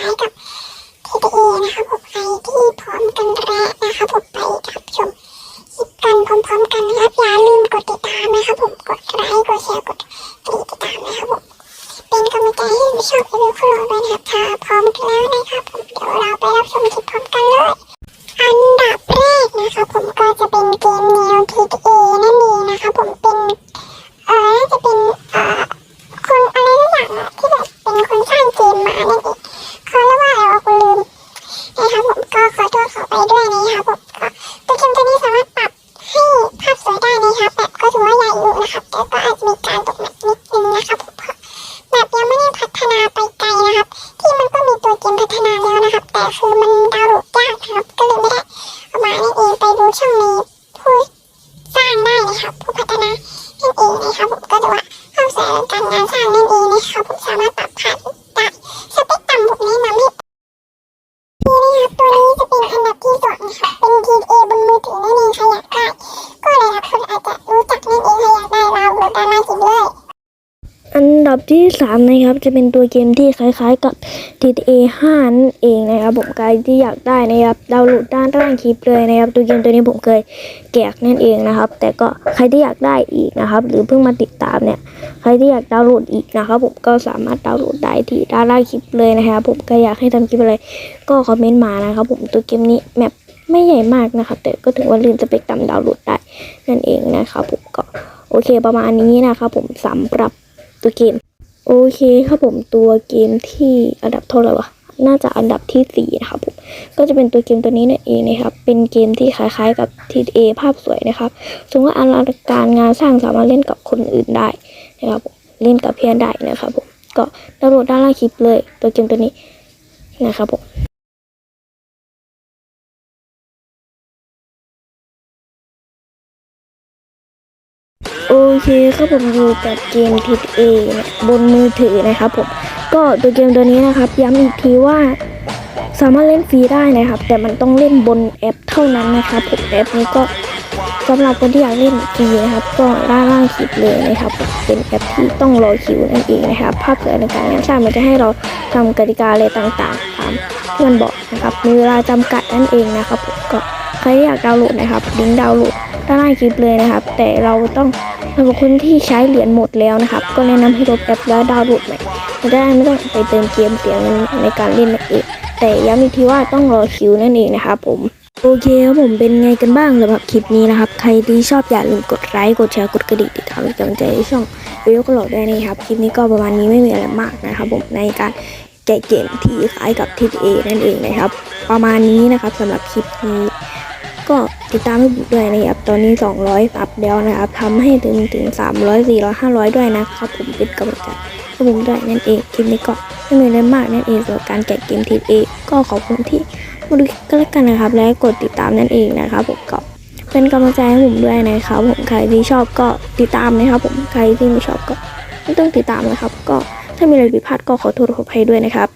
นะกับทีดีเอนะคะผมใครที่พร้อมกันแรกนะคะผมไปรับชมคลิปกันพร้อมๆกันครับอย่าลืมกดติดตามนะครับผมกดไลค์กดแชร์กดติดตามนะครับผมเป็นกำลังใจให้ผู้ชมอีกครั้งด้วยนะครับถ้าพร้อมแล้วนะครับผมเดี๋ยวเราไปรับชมคลิปพร้อมกันเลยอันดับแรกนะคะผมก็จะเป็นเกมแนว GTA นั่นเองนะคะผม นะครับผมก็ขอโทษขอไปด้วยนะครับผมก็ตัวเกมตัวนี้สามารถปรับให้ภาพสวยได้นะครับแบบก็ถือว่าใหญ่อยู่นะครับแต่ก็อาจจะมีการตกแบบนิดนึงนะครับผมแบบยังไม่ได้พัฒนาไปไกลนะครับ ที่มันก็มีตัวเกมพัฒนาแล้วนะครับ แต่คือมันดาวน์โหลดยากนะครับก็เลยไม่ได้เอามานั่นเองไปดูช่องในผู้สร้างได้นะครับผู้พัฒนานั่นเองนะครับผมก็จะว่าเข้าใจการงานสร้างนั่นเองนะครับผมสามารถปรับผ่าน ที่สามนะครับจะเป็นตัวเกมที่คล้ายๆกับ GTA 5นั่นเองนะครับผมใครที่อยากได้นะครับดาวน์โหลดด้านล่างคลิปเลยนะครับตัวเกมตัวนี้ผมเคยแกะนั่นเองนะครับ แต่ก็ใครที่อยากได้อีกนะครับ หรือเพิ่งมาติดตามเนี่ยใครที่อยากดาวน์โหลดอีกนะครับ ผมก็สามารถดาวน์โหลดได้ที่ด้านล่างคลิปเลยนะครับผมก็อยากให้ทำคลิปอะไรก็คอมเมนต์มานะครับ ผมตัวเกมนี้แมปไม่ใหญ่มากนะครับ แต่ก็ถือว่าลื่นสเปคต่ำดาวน์โหลดได้นั่นเองนะครับผมก็โอเคประมาณนี้นะครับผมสำหรับตัวเกม โอเคครับผมตัวเกมที่อันดับเท่าไหร่วะน่าจะอันดับที่สี่นะครับผมก็จะเป็นตัวเกมตัวนี้นั่นเองนะครับเป็นเกมที่คล้ายๆกับ TTA ภาพสวยนะครับสมมติว่าอลังการงานสร้างสามารถเล่นกับคนอื่นได้นะครับผมเล่นกับเพื่อนได้นะครับผมก็ดาวน์โหลดด้านล่างคลิปเลย ตัวเกมตัวนี้นะครับผม โอเคครับผมอยู่กับเกม TTA เนี่ยบนมือถือนะครับผมก็ตัวเกมตัวนี้นะครับ ย้ำอีกทีว่าสามารถเล่นฟรีได้นะครับ แต่มันต้องเล่นบนแอปเท่านั้นนะครับผมแอปนี้ก็สำหรับคนที่อยากเล่นฟรีนะครับ ก็ล่างล่างคลิปเลยนะครับ เป็นแอปที่ต้องรอคิวนั่นเองนะครับ ภาพเสวยในการงานสร้างมันจะให้เราทำกติกาอะไรต่างๆตามที่มันบอกนะครับมีเวลาจำกัดนั่นเองนะครับผมก็ใครอยากดาวน์โหลดนะครับลิงก์ดาวน์โหลด ด้านล่างคลิปเลยนะครับ แต่เราต้องสำหรับคนที่ใช้เหรียญหมดแล้วนะครับ ก็แนะนำให้ลบแอปแล้วดาวน์โหลดใหม่จะได้ไม่ต้องไปเติมเกมเสียเงินในการเล่นนั่นเองแต่ย้ำอีกทีว่าต้องรอคิวนั่นเองนะครับผมโอเคครับผมเป็นไงกันบ้างสำหรับคลิปนี้นะครับ ใครที่ชอบอย่าลืมกดไลค์กดแชร์กดกระดิ่งติดตามเป็นกำลังใจให้ช่องวิดีโอก็โหลดได้นะครับ คลิปนี้ก็ประมาณนี้ไม่มีอะไรมากนะครับ ผมในการแกะเกมที่คล้ายกับ TTA นั่นเองนะครับ ประมาณนี้นะครับสำหรับคลิปนี้ ติดตามให้ผมด้วยนะครับตอนนี้ 200ซับแล้วนะครับทำให้ถึงถึง 300 400 500 ด้วยนะครับผมเป็นกำลังใจให้ผมด้วยนั่นเองคลิปนี้ก็ไม่มีอะไรมากนั่นเองสำหรับการแกะเกมทีเอก็ขอบคุณที่มาดูก็แล้วกันนะครับ และกดติดตามนั่นเองนะครับผมก็เป็นกำลังใจให้ผมด้วยนะครับผมใครที่ชอบก็ติดตามนะครับ ผมใครที่ไม่ชอบก็ไม่ต้องติดตามนะครับ ก็ถ้ามีอะไรผิดพลาดก็ขอโทษขออภัยด้วยนะครับ